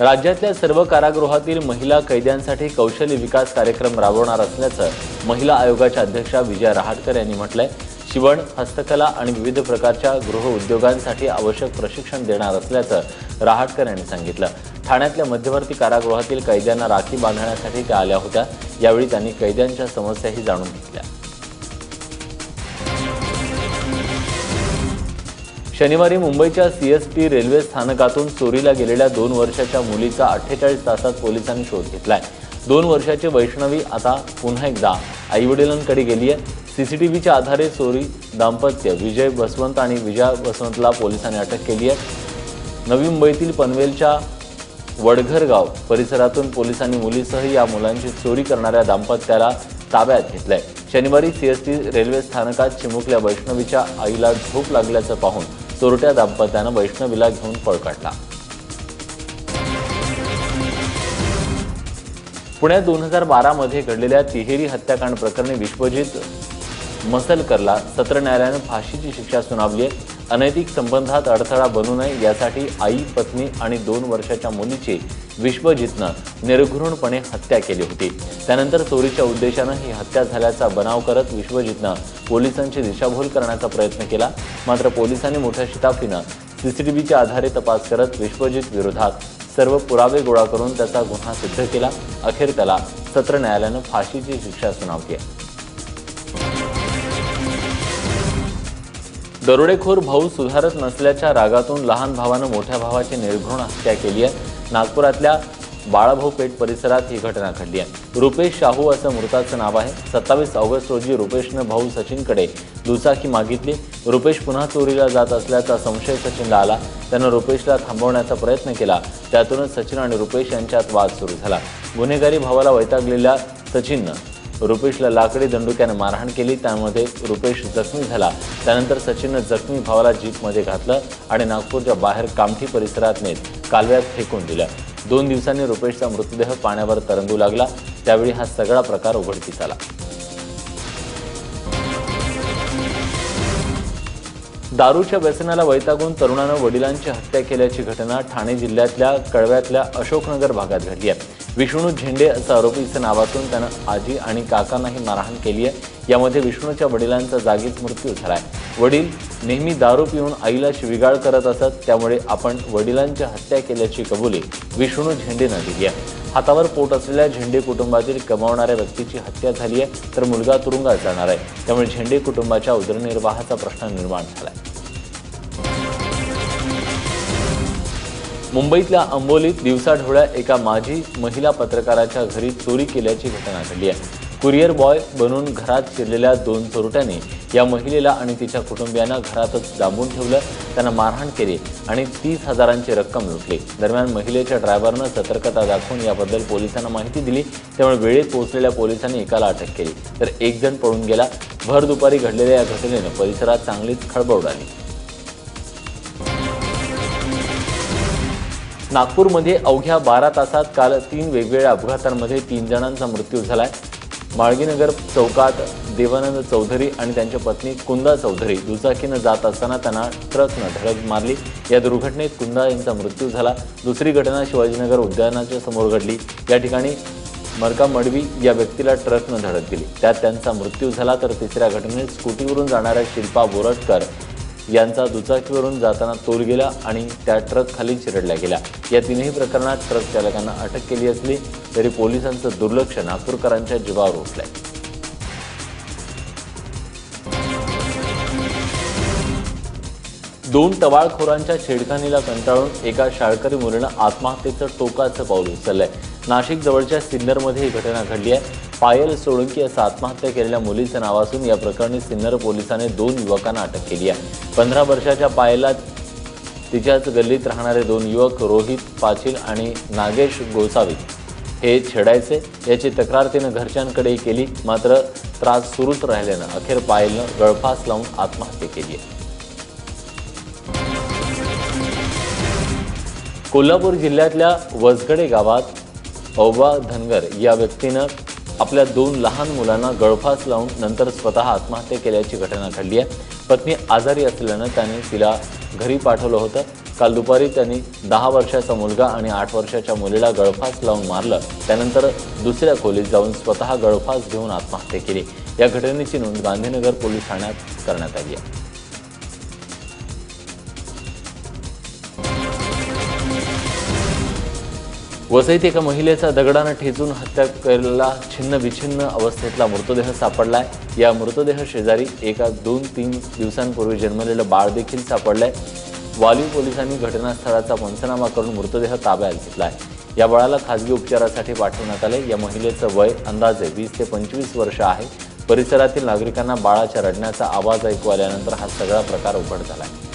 राज्यातल्या सर्व कारागृहातील महिला कैद्यांसाठी कौशल्य विकास कार्यक्रम राबवणार असल्याचं महिला आयोगाच्या अध्यक्षा विजया रहाटकर यांनी म्हटलंय. शिवण हस्तकला आणि विविध प्रकारच्या गृहउद्योगांसाठी आवश्यक प्रशिक्षण देणार असल्याचं रहाटकर यांनी सांगितलं. ठाण्यातल्या मध्यवर्ती कारागृहातील कैद्यांना राखी बांधण्यासाठी त्या आल्या होत्या. यावेळी त्यांनी कैद्यांच्या समस्याही जाणून घेतल्या. शनिवारी मुंबईच्या सीएसटी रेल्वे स्थानकातून चोरीला गेलेल्या दोन वर्षाच्या मुलीचा अठ्ठेचाळीस तासात पोलिसांनी शोध घेतलाय. दोन वर्षाची वैष्णवी आता पुन्हा एकदा आईवडिलांकडे गेली आहे सीसीटीव्हीच्या आधारे चोरी दाम्पत्य विजय बसवंत आणि विजया बसवंतला पोलिसांनी अटक केली आहे नवी मुंबईतील पनवेलच्या वडघरगाव परिसरातून पोलिसांनी मुलीसह या मुलांची चोरी करणाऱ्या दाम्पत्याला ताब्यात घेतलंय. शनिवारी सीएसटी रेल्वे स्थानकात चिमुकल्या वैष्णवीच्या आईला झोप लागल्याचं पाहून चोरट्या दाम्पत्यानं वैष्णवीला घेऊन पळ काढला. पुण्यात दोन हजार बारामध्ये घडलेल्या तिहेरी हत्याकांड प्रकरणी विश्वजित मसलकरला सत्र न्यायालयानं फाशीची शिक्षा सुनावली आहे. अनैतिक संबंधात अडथळा बनू नये यासाठी आई पत्नी आणि दोन वर्षाच्या मुलीची विश्वजितनं निर्घृणपणे हत्या केली होती. त्यानंतर चोरीच्या उद्देशानं ही हत्या झाल्याचा बनाव करत विश्वजितनं पोलिसांची दिशाभूल करण्याचा प्रयत्न केला. मात्र पोलिसांनी मोठ्या शिताफीनं सीसीटीव्हीच्या आधारे तपास करत विश्वजित विरोधात सर्व पुरावे गोळा करून त्याचा गुन्हा सिद्ध केला. अखेर त्याला सत्र न्यायालयानं फाशीची शिक्षा सुनावली आहे. दरोडेखोर भाऊ सुधारत नसल्याच्या रागातून लहान भावानं मोठ्या भावाची निर्घृण हत्या केली आहे. नागपुरातल्या बाळाभाऊ पेठ परिसरात ही घटना घडली आहे. रुपेश शाहू असं मृताचं नाव आहे. सत्तावीस ऑगस्ट रोजी रुपेशनं भाऊ सचिनकडे दुचाकी मागितली. रुपेश पुन्हा चोरीला जात असल्याचा संशय सचिनला आला. त्यानं रुपेशला थांबवण्याचा प्रयत्न केला. त्यातूनच सचिन आणि रुपेश यांच्यात वाद सुरू झाला. गुन्हेगारी भावाला वैतागलेल्या सचिननं रुपेशला लाकडी दंडुक्यानं मारहाण केली. त्यामध्ये रुपेश जखमी झाला. त्यानंतर सचिननं जखमी भावाला जीपमध्ये घातलं आणि नागपूरच्या बाहेर कामठी परिसरात नेत कालव्यात फेकून दिलं. दोन दिवसांनी रुपेशचा मृतदेह पाण्यावर तरंगू लागला. त्यावेळी हा सगळा प्रकार उघडकीस आला. दारूच्या व्यसनाला वैतागून तरुणानं वडिलांची हत्या केल्याची घटना ठाणे जिल्ह्यातल्या कळव्यातल्या अशोकनगर भागात घडली आहे. विष्णू झेंडे असं आरोपीचं नाव असून त्यानं आजी आणि काकांनाही मारहाण केली आहे. यामध्ये विष्णूच्या वडिलांचा जागीच मृत्यू झाला आहे वडील नेहमी दारू पिऊन आईला शिविगाळ करत असत त्यामुळे आपण वडिलांची हत्या केल्याची कबुली विष्णू झेंडेनं दिली आहे. हातावर पोट असलेल्या झेंडे कुटुंबातील कमावणाऱ्या व्यक्तीची हत्या झाली आहे तर मुलगा तुरुंगात जाणार आहे. त्यामुळे झेंडे कुटुंबाच्या उदरनिर्वाहाचा प्रश्न निर्माण झाला आहे मुंबईतल्या अंबोलीत दिवसाढोळ्या एका माजी महिला पत्रकाराच्या घरी चोरी केल्याची घटना घडली आहे. कुरिअर बॉय बनून घरात शिरलेल्या दोन चोरट्यांनी या महिलेला आणि तिच्या कुटुंबियांना घरातच डांबून ठेवलं त्यांना मारहाण केली आणि तीस हजारांची रक्कम लुटली. दरम्यान महिलेच्या ड्रायव्हरनं सतर्कता दाखवून याबद्दल पोलिसांना माहिती दिली. त्यामुळे वेळेत पोहोचलेल्या पोलिसांनी एकाला अटक केली. तर एक जण पळून गेला. भर दुपारी घडलेल्या या घटनेनं परिसरात चांगलीच खळबळ उडाली. नागपूरमध्ये अवघ्या बारा तासात काल तीन वेगवेगळ्या अपघातांमध्ये तीन जणांचा मृत्यू झाला आहे माळगीनगर चौकात देवानंद चौधरी आणि त्यांच्या पत्नी कुंदा चौधरी दुचाकीनं जात असताना त्यांना ट्रकनं धडक मारली. या दुर्घटनेत कुंदा यांचा मृत्यू झाला. दुसरी घटना शिवाजीनगर उद्यानाच्या समोर घडली. या ठिकाणी मरका मडवी या व्यक्तीला ट्रकनं धडक दिली. त्यात त्यांचा मृत्यू झाला तर तिसऱ्या घटनेत स्कूटीवरून जाणाऱ्या शिल्पा बोरटकर यांचा दुचाकीवरून जाताना तोल गेला आणि त्या ट्रक खाली चिरडल्या गेल्या. या तीनही प्रकरणात ट्रक चालकांना अटक केली असली तरी पोलिसांचं दुर्लक्ष नागपूरकरांच्या जीवावर उठलंय. दोन टवाळखोरांच्या छेडखानीला कंटाळून एका शाळकरी मुलीनं आत्महत्येचं टोकाचं पाऊल उचललंय. नाशिक जवळच्या सिन्नरमध्ये ही घटना घडली आहे. पायल सोळंकी असं आत्महत्या केलेल्या मुलीचं नाव असून या प्रकरणी सिन्नर पोलिसांनी दोन युवकांना अटक केली आहे. पंधरा वर्षाच्या पायला तिच्याच गल्लीत राहणारे दोन युवक रोहित पाचिल आणि नागेश गोसावी हे छेडायचे. याची तक्रार तिनं घरच्यांकडे केली मात्र त्रास सुरूच राहिल्यानं अखेर पायलनं गळफास लावून आत्महत्या केली आहे. कोल्हापूर जिल्ह्यातल्या वसगडे गावात औबा धनगर या व्यक्तीनं आपल्या दोन लहान मुलांना गळफास लावून नंतर स्वतः आत्महत्या केल्याची घटना घडली आहे. पत्नी आजारी असल्यानं त्याने तिला घरी पाठवलं होतं. काल दुपारी त्यांनी दहा वर्षाचा मुलगा आणि आठ वर्षाच्या मुलीला गळफास लावून मारलं. त्यानंतर दुसऱ्या खोलीत जाऊन स्वतः गळफास घेऊन आत्महत्या केली. या घटनेची नोंद गांधीनगर पोलीस ठाण्यात करण्यात आली आहे. वसईत एका महिलेचा दगडानं ठेचून हत्या केलेला छिन्न विछिन्न अवस्थेतला मृतदेह सापडलाय. या मृतदेह शेजारी एका दोन तीन दिवसांपूर्वी जन्मलेलं बाळ देखील सापडलंय. वालीव पोलिसांनी घटनास्थळाचा पंचनामा करून मृतदेह ताब्यात घेतलाय. या बाळाला खासगी उपचारासाठी पाठवण्यात आले या महिलेचं वय अंदाजे वीस ते पंचवीस वर्ष आहे. परिसरातील नागरिकांना बाळाच्या रडण्याचा आवाज ऐकू आल्यानंतर हा सगळा प्रकार उघड झाला आहे